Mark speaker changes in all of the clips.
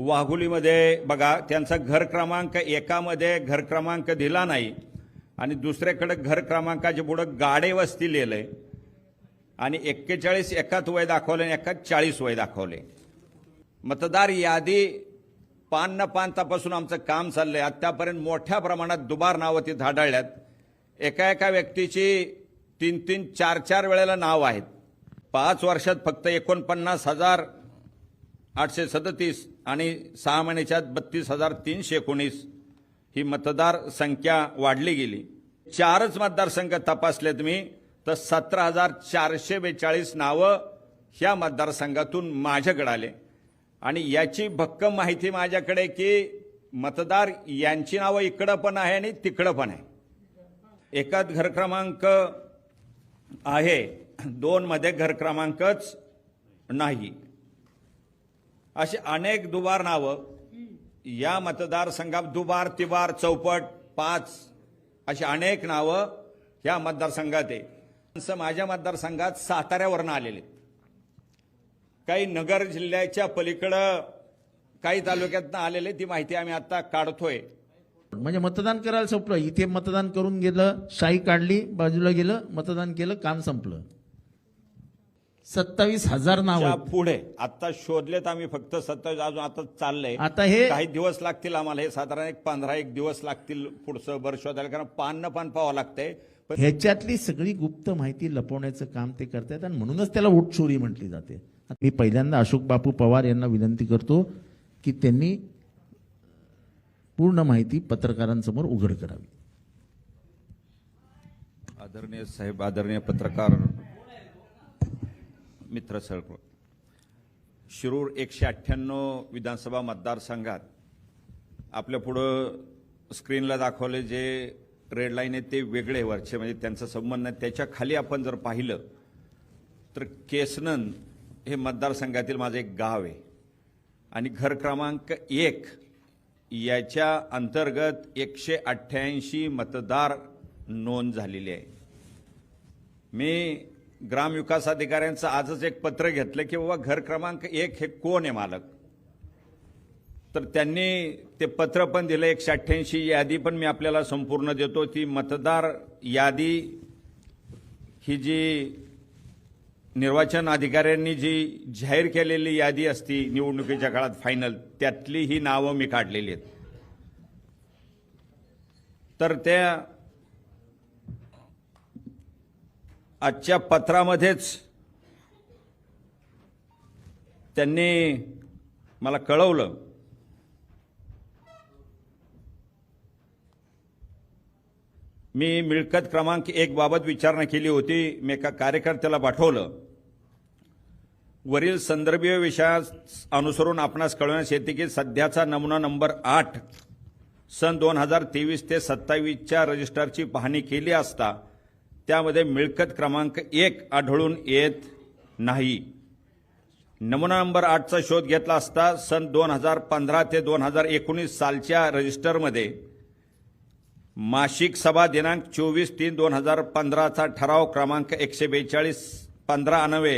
Speaker 1: वाघुलीमध्ये बघा त्यांचा घर क्रमांक एकामध्ये घर क्रमांक दिला नाही. आणि दुसऱ्याकडे घर क्रमांकाच्या पुढं गाडे वस्ती लिहिलं. आहे आणि एक्केचाळीस एकात वय दाखवले आणि एकात चाळीस वय दाखवले. मतदार यादी पान न पान तपासून आमचं काम चाललं आहे आत्तापर्यंत मोठ्या प्रमाणात दुबार नावं ती धाडाळल्यात. एका एका व्यक्तीची तीन तीन चार चार वेळेला नाव आहेत. पाच वर्षात फक्त एकोणपन्नास हजार आठशे सदतीस आणि सहा महिन्याच्या बत्तीस हजार तीनशे एकोणीस. ही मतदार संख्या वाढली गेली. चारच मतदारसंघ तपासले तुम्ही तर सतरा हजार चारशे बेचाळीस नावं ह्या मतदारसंघातून माझ्याकडे आले. आणि याची भक्कम माहिती माझ्याकडे की मतदार यांची नावं इकडं पण आहे आणि तिकडं पण आहे. एकात घर क्रमांक आहे. दोनमध्ये घर क्रमांकच नाही. अशी अनेक दुबार नावं. या मतदारसंघात दुबार तिबार चौपट पाच अशी अनेक नावं या मतदारसंघात आहे. असं माझ्या मतदारसंघात साताऱ्यावरनं आलेले आहेत. काही नगर जिल्ह्याच्या पलीकडं काही तालुक्यातनं आलेले ती माहिती आम्ही आता काढतोय.
Speaker 2: म्हणजे मतदान करायला संपलं. इथे मतदान करून गेलं शाही काढली बाजूला गेलं मतदान केलं काम संपलं. सत्तावीस हजार नाव
Speaker 1: पुढे. आता शोधलेत आम्ही फक्त सत्तावीस अजून आता चाललंय.
Speaker 2: आता हे
Speaker 1: काही दिवस लागतील आम्हाला हे साधारण एक पंधरा एक दिवस लागतील पुढचं बर शोधायला कारण पान न पान पाहावं लागतंय. पण
Speaker 2: ह्याच्यातली सगळी गुप्त माहिती लपवण्याचं काम ते करतात आणि म्हणूनच त्याला वोट चोरी म्हटली जाते. मी पहिल्यांदा अशोक बापू पवार यांना विनंती करतो की त्यांनी पूर्ण माहिती पत्रकारांसमोर उघड करावी.
Speaker 1: आदरणीय साहेब आदरणीय पत्रकार मित्र सर्व. शिरूर एकशे अठ्ठ्याण्णव विधानसभा मतदारसंघात आपल्या पुढं स्क्रीनला दाखवले जे रेड लाईन आहे ते वेगळे वरचे म्हणजे त्यांचा संबंध नाही. त्याच्याखाली आपण जर पाहिलं तर केसनन हे मतदारसंघातील माझं एक गाव आहे. आणि घर क्रमांक एक याच्या अंतर्गत एकशे अठ्ठ्याऐंशी मतदार नोंद झालेली आहे. मी ग्रामविकास अधिकाऱ्यांचं आजच एक पत्र घेतलं की बाबा घर क्रमांक एक हे कोण आहे मालक? तर त्यांनी ते पत्र पण दिलं एकशे अठ्ठ्याऐंशी यादी पण मी आपल्याला संपूर्ण देतो. ती मतदार यादी ही जी निर्वाचन अधिकाऱ्यांनी जी जाहीर केलेली यादी असती निवडणुकीच्या काळात फायनल त्यातली ही नावं मी काढलेली आहेत. तर त्या आजच्या पत्रामध्येच त्यांनी मला कळवलं. मी मिळकत क्रमांक एक बाबत विचारणा केली होती. मी एका कार्यकर्त्याला पाठवलं. वरील संदर्भीय विषयास अनुसरून आपणास कळवण्यास येते की सध्याचा नमुना नंबर आठ सन दोन हजार तेवीस ते सत्तावीसच्या रजिस्टरची पाहणी केली असता त्यामध्ये मिळकत क्रमांक एक आढळून येत नाही. नमुना नंबर आठचा शोध घेतला असता सन दोन हजार पंधरा ते दोन हजार एकोणीस सालच्या रजिस्टरमध्ये मासिक सभा दिनांक चोवीस तीन दोन हजार पंधराचा ठराव क्रमांक एकशे बेचाळीस पंधरा अनवे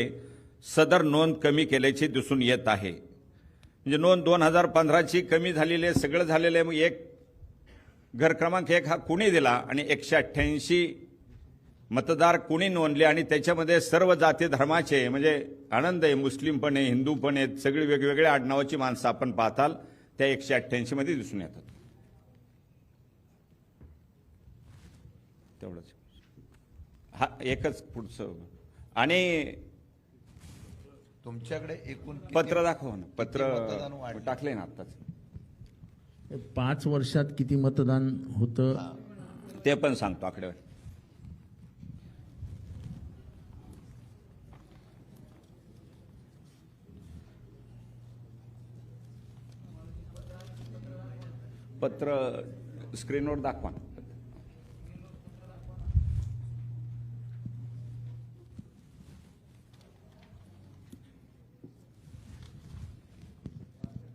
Speaker 1: सदर नोंद कमी केल्याची दिसून येत आहे. म्हणजे नोंद दोन हजार पंधराची कमी झालेली आहे सगळं झालेलं आहे मग एक घर क्रमांक एक हा कुणी दिला आणि एकशे अठ्ठ्याऐंशी मतदार कुणी नोंदले आणि त्याच्यामध्ये सर्व जाती धर्माचे म्हणजे आनंद आहे मुस्लिम पण आहे हिंदू पण आहेत सगळी वेगवेगळ्या आडनावाची माणसं आपण पाहताल त्या एकशे अठ्ठ्याऐंशी मध्ये दिसून येतात. तेवढंच. हा एकच पुढचं. आणि
Speaker 3: तुमच्याकडे एकूण
Speaker 1: पत्र दाखव ना पत्र? टाकले ना आत्ताच.
Speaker 2: पाच वर्षात किती मतदान होतं?
Speaker 1: ते पण सांगतो आकडेवारी. पत्र स्क्रीनवर दाखवा.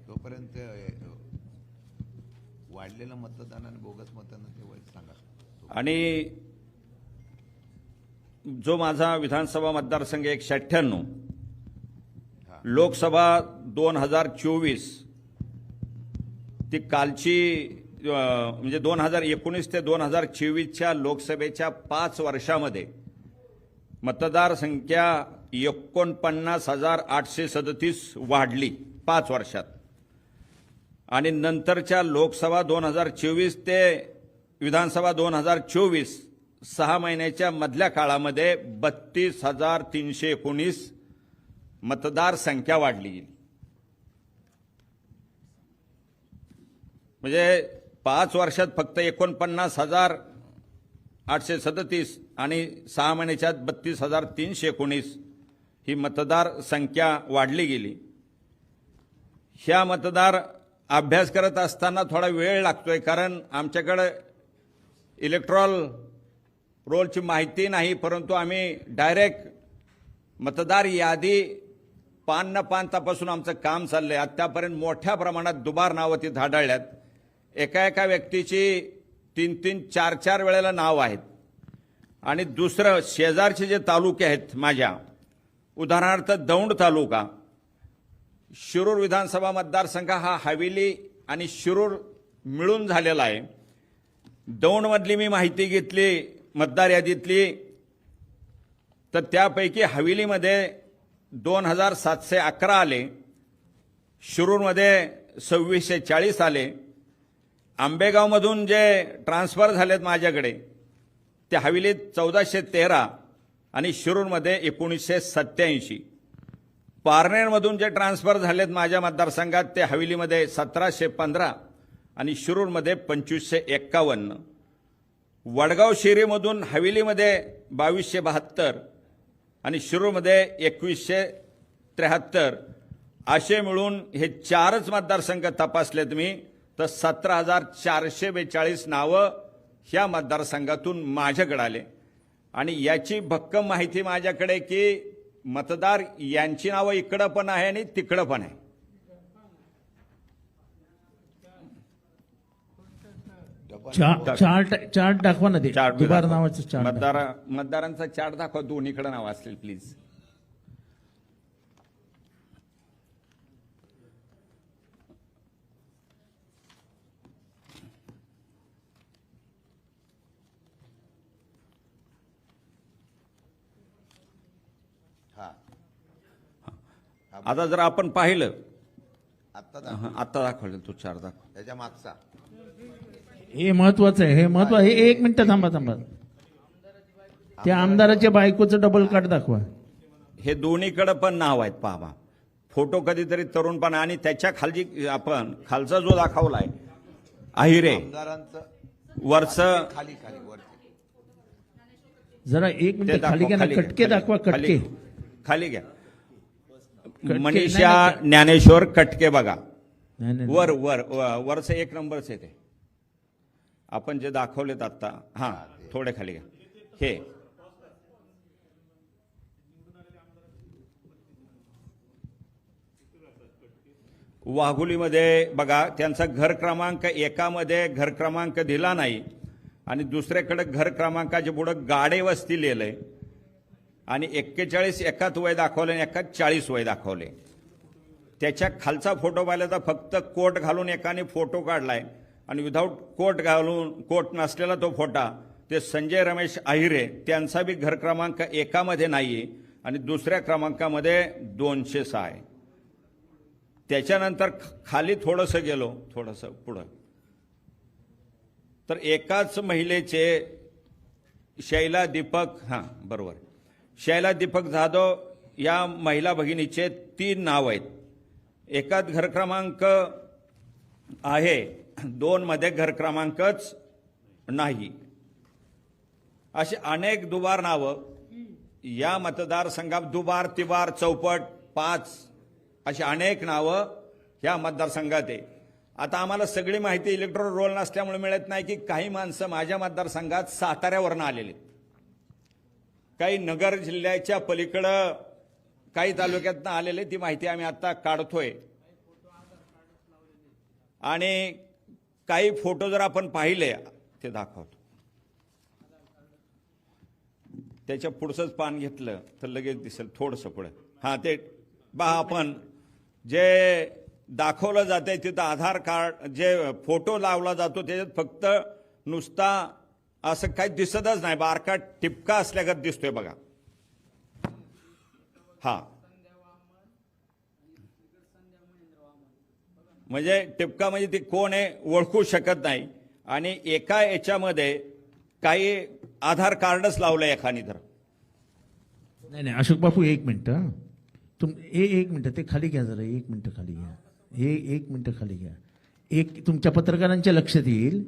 Speaker 3: तोपर्यंत वाढलेलं मतदान आणि बोगस मतदान तेव्हा सांगा
Speaker 1: आणि जो माझा विधानसभा मतदारसंघ एकशे अठ्ठ्याण्णव. लोकसभा दोन हजार चोवीस ती कालची म्हणजे दोन हजार एकोणीस ते दोन हजार चोवीसच्या लोकसभेच्या पाच वर्षामध्ये मतदारसंख्या एकोणपन्नास हजार आठशे सदतीस वाढली पाच वर्षात. आणि नंतरच्या लोकसभा दोन हजार चोवीस ते विधानसभा दोन हजार चोवीस सहा महिन्याच्या मधल्या काळामध्ये बत्तीस हजार तीनशे एकोणीस मतदारसंख्या वाढली गेली. म्हणजे पाच वर्षात फक्त एकोणपन्नास हजार आठशे सदतीस आणि सहा महिन्याच्या बत्तीस हजार तीनशे एकोणीस ही मतदार संख्या वाढली गेली. ह्या मतदार अभ्यास करत असताना थोडा वेळ लागतोय कारण आमच्याकडं इलेक्ट्रॉल रोलची माहिती नाही परंतु आम्ही डायरेक्ट मतदार यादी पान न पान तपासून आमचं काम चाललंय. आत्तापर्यंत मोठ्या प्रमाणात दुबार नावं ती धाडाळल्यात एका एका व्यक्तीची तीन तीन चार चार वेळेला नाव आहेत. आणि दुसरं शेजारचे जे तालुके आहेत माझ्या उदाहरणार्थ दौंड तालुका शिरूर विधानसभा मतदारसंघ हा हवेली आणि शिरूर मिळून झालेला आहे. दौंडमधली मी माहिती घेतली मतदार यादीतली. तर त्यापैकी हवेलीमध्ये दोन हजार सातशे अकरा आले शिरूरमध्ये सव्वीसशे चाळीस आले. आंबेगावमधून जे ट्रान्सफर झालेत माझ्याकडे ते हवेलीत चौदाशे तेरा आणि शिरूरमध्ये एकोणीसशे सत्याऐंशी पारनेरमधून जे ट्रान्सफर झालेत माझ्या मतदारसंघात ते हवेलीमध्ये सतराशे पंधरा आणि शिरूरमध्ये पंचवीसशे एक्कावन्न. वडगाव शिरीमधून हवेलीमध्ये बावीसशे बहात्तर आणि शिरूरमध्ये एकवीसशे त्र्याहत्तर. असे मिळून हे चारच मतदारसंघ तपासलेत मी. तर सतरा हजार चारशे बेचाळीस नावं ह्या मतदारसंघातून माझ्याकडे आले. आणि याची भक्कम माहिती माझ्याकडे की मतदार यांची नावं इकडं पण आहे आणि तिकडं पण आहे.
Speaker 2: चार्ट चार्ट दाखवा ना ते.
Speaker 1: चार्ट. मतदार मतदारांचा चार्ट दाखवा दोन्हीकडे नाव असतील प्लीज आता जर आपण पाहिलं. हं, आता दाखवलं तो चार दाखव.
Speaker 3: त्याच्या मागचा.
Speaker 2: हे महत्वाचं आहे हे महत्त्व हे एक मिनिट थांबा थांबा. त्या आमदाराच्या बायकोचं डबल कार्ड दाखवा.
Speaker 1: हे दोन्हीकडे पण नाव आहेत पाहा. फोटो कधीतरी तरुणपणा आणि त्याच्या खालची आपण खालचा जो दाखवलाय अहिरे.
Speaker 3: आमदारांचं
Speaker 1: वरच
Speaker 3: खाली खाली वरती.
Speaker 2: जरा एक मिनिट खाली कटके दाखवा
Speaker 1: खाली-
Speaker 2: कटके
Speaker 1: खाली घ्या. मनीषा. ज्ञानेश्वर कटके बघा. वर वर वरचं एक नंबरच आहे ते. आपण जे दाखवलेत आता हा थोडे खाली घ्या. हे. वाघुलीमध्ये बघा त्यांचा घर क्रमांक एकामध्ये घर क्रमांक दिला नाही. आणि दुसऱ्याकडे घर क्रमांकाच्या पुढं गाडे वस्ती लिहिलंय. आणि एक्केचाळीस एकाच वय दाखवले आणि एकात चाळीस वय दाखवले. त्याच्या खालचा फोटो पाहिला तर फक्त कोट घालून एकाने फोटो काढलाय. आणि विदाऊट कोट घालून कोट नसलेला तो फोटा ते संजय रमेश आहिरे त्यांचा बी घर क्रमांक एकामध्ये नाहीये आणि दुसऱ्या क्रमांकामध्ये दोनशे सहा आहे. त्याच्यानंतर खाली थोडंसं गेलो थोडंसं पुढं. तर एकाच महिलेचे शैला दीपक हां बरोबर. शैला दीपक जाधव या महिला भगिनीचे तीन नाव आहेत. एकात घर क्रमांक आहे दोनमध्ये घर क्रमांकच नाही. अशी अनेक दुबार नावं. या मतदारसंघात दुबार तिबार चौपट पाच अशी अनेक नावं ह्या मतदारसंघात आहे. आता आम्हाला सगळी माहिती इलेक्ट्रॉनिक रोल नसल्यामुळे मिळत नाही की काही माणसं माझ्या मतदारसंघात साताऱ्यावरनं आलेले आहेत. काही नगर जिल्ह्याच्या पलीकडं काही तालुक्यातनं आलेले ती माहिती आम्ही आता काढतोय. आणि काही फोटो जर आपण पाहिले ते दाखवतो. त्याच्या पुढचंच पान घेतलं तर लगेच दिसेल थोडंसं पुढं. हां ते बा आपण जे दाखवलं जाते तिथं आधार कार्ड जे फोटो लावला जातो त्याच्यात फक्त नुसता असं काही दिसतच नाही. बारका टिपका असल्यागत दिसतोय बघा. हा. म्हणजे टिपका म्हणजे ती कोण आहे ओळखू शकत नाही. आणि एका याच्यामध्ये काही आधार कार्डच लावलंय एखादी तर.
Speaker 2: नाही नाही अशोक बापू एक मिनिट तुम ए एक मिनटं ते खाली घ्या जरा एक मिनटं खाली घ्या. हे एक मिनटं खाली घ्या. एक तुमच्या पत्रकारांच्या लक्षात येईल.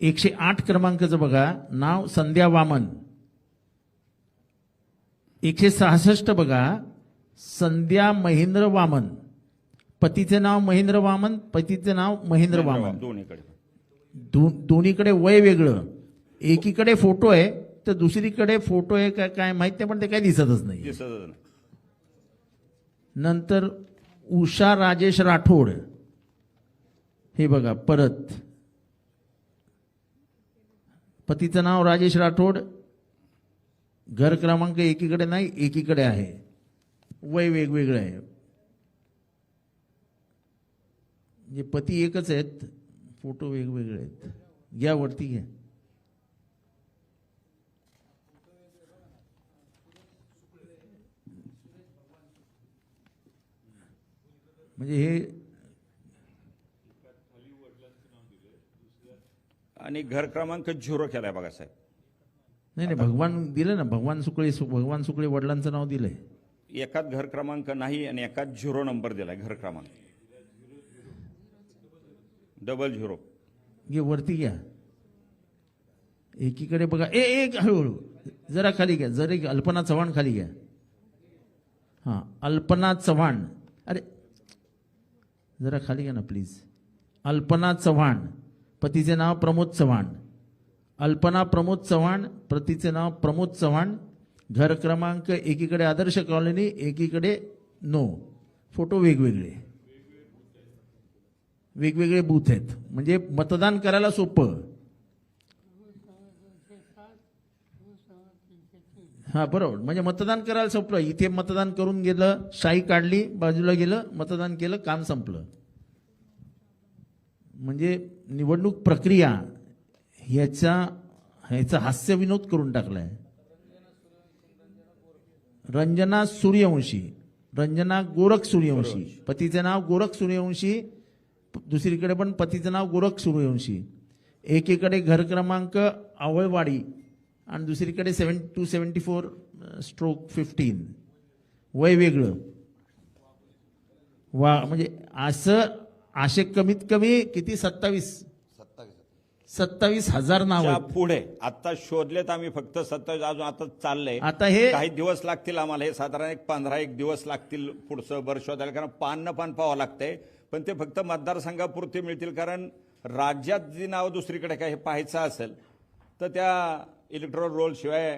Speaker 2: एकशे आठ क्रमांकाचं बघा. नाव संध्या वामन. एकशे सहासष्ट बघा. संध्या महेंद्र वामन. पतीचे नाव महेंद्र वामन पतीचे नाव महेंद्र वामन.
Speaker 1: दोन्हीकडे.
Speaker 2: दो, दोन्हीकडे वय वेगळं. एकीकडे फोटो आहे तर दुसरीकडे फोटो आहे काय काय माहीत नाही पण ते काय दिसतच नाही.
Speaker 1: दिसतच नाही.
Speaker 2: नंतर उषा राजेश राठोड. हे बघा परत. पतीचं नाव राजेश राठोड. घर क्रमांक एकीकडे नाही एकीकडे आहे. वय वेगवेगळं आहे. म्हणजे पती एकच आहेत फोटो वेगवेगळे आहेत. घ्या वरती घ्या. म्हणजे हे
Speaker 1: आणि घर क्रमांक झिरो केलाय बघा साहेब.
Speaker 2: नाही नाही भगवान दिलं ना भगवान सुकळे भगवान सुकळे वडिलांचं नाव दिलंय.
Speaker 1: एकात घर क्रमांक नाही आणि एकात झिरो नंबर दिलाय घर क्रमांक. Double zero.
Speaker 2: घे वरती घ्या. एकीकडे बघा. ए एक हळूहळू. जरा खाली घ्या. जरा अल्पना चव्हाण खाली घ्या. हां अल्पना चव्हाण. अरे जरा खाली घ्या ना प्लीज अल्पना चव्हाण. पतीचे नाव प्रमोद चव्हाण. अल्पना प्रमोद चव्हाण पतीचे नाव प्रमोद चव्हाण. घर क्रमांक एकीकडे आदर्श कॉलनी एकीकडे नो. फोटो वेगवेगळे. वेगवेगळे बूथ आहेत. म्हणजे मतदान करायला सोपं. हा बरोबर. म्हणजे मतदान करायला सोपं. इथे मतदान करून गेलं शाई काढली बाजूला गेलं मतदान केलं काम संपलं. म्हणजे निवडणूक प्रक्रिया ह्याचा ह्याचा हास्यविनोद करून टाकलाय. रंजना सूर्यवंशी रंजना गोरख सूर्यवंशी. पतीचे नाव गोरख सूर्यवंशी दुसरीकडे पण पतीचं नाव गोरख सूर्यवंशी. एकीकडे घर क्रमांक आवळवाडी आणि दुसरीकडे seven two seventy four stroke fifteen. वय वेगळं. वा म्हणजे असं असे कमीत कमी किती? सत्तावीस.
Speaker 3: सत्तावीस
Speaker 2: सत्तावीस हजार नाव
Speaker 1: च्या
Speaker 2: आहेत.
Speaker 1: पुढे आता शोधलेत आम्ही फक्त सत्तावीस अजून आता चाललंय.
Speaker 2: आता हे
Speaker 1: काही दिवस लागतील आम्हाला हे साधारण एक पंधरा एक दिवस लागतील पुढचं वर्ष शोधायला कारण पान न पान पाहावं लागतंय. पण ते फक्त मतदारसंघापुरते मिळतील कारण राज्यात जी नाव दुसरीकडे काय हे पाहायचं असेल तर त्या इलेक्ट्रॉल रोल शिवाय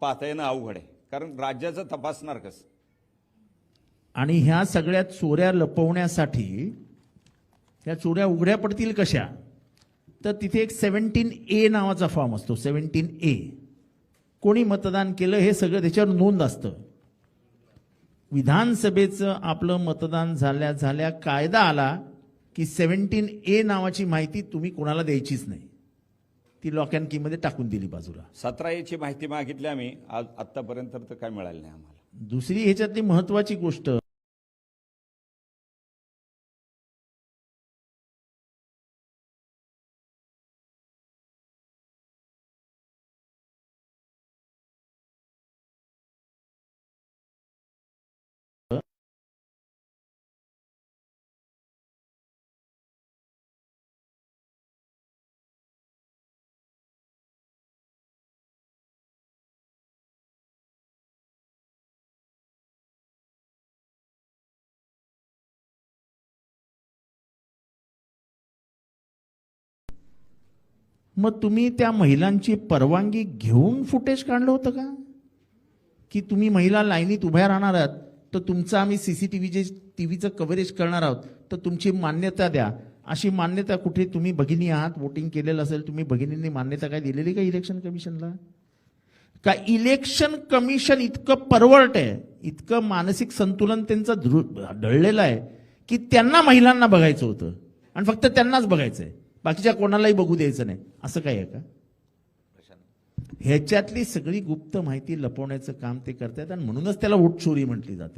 Speaker 1: पाहता येणं अवघड आहे. कारण राज्याचं तपासणार कसं?
Speaker 2: आणि ह्या सगळ्या चोऱ्या लपवण्यासाठी त्या चोऱ्या उघड्या पडतील कशा? तर तिथे एक सेव्हन्टीन ए नावाचा फॉर्म असतो सेव्हन्टीन ए कोणी मतदान केलं हे सगळं त्याच्यावर नोंद असतं. विधानसभेचं आपलं मतदान झाल्या झाल्या कायदा आला की सेव्हन्टीन ए नावाची माहिती तुम्ही कोणाला द्यायचीच नाही. ती लॉक अँड कीमध्ये टाकून दिली बाजूला.
Speaker 1: सतरा याची माहिती मागितली आम्ही आज आतापर्यंत तर काय मिळालं नाही आम्हाला.
Speaker 2: दुसरी ह्याच्यातली महत्वाची गोष्ट मग तुम्ही त्या महिलांची परवानगी घेऊन फुटेज काढलं होतं का? की तुम्ही महिला लाईनीत उभ्या राहणार आहात तर तुमचं आम्ही सी सी टीव्हीचे टी व्हीचं कव्हरेज करणार आहोत तर तुमची मान्यता द्या. अशी मान्यता कुठे तुम्ही भगिनी आहात वोटिंग केलेलं असेल तुम्ही भगिनींनी मान्यता काय दिलेली का इलेक्शन कमिशनला का इलेक्शन कमिशन इतकं परवडत आहे इतकं मानसिक संतुलन त्यांचं धृ- ढळलेलं आहे की त्यांना महिलांना बघायचं होतं. आणि फक्त त्यांनाच बघायचं आहे बाकीच्या कोणालाही बघू द्यायचं नाही. असं काय आहे का? ह्याच्यातली सगळी गुप्त माहिती लपवण्याचं काम ते करतायत आणि म्हणूनच त्याला वोट चोरी म्हटली जाते.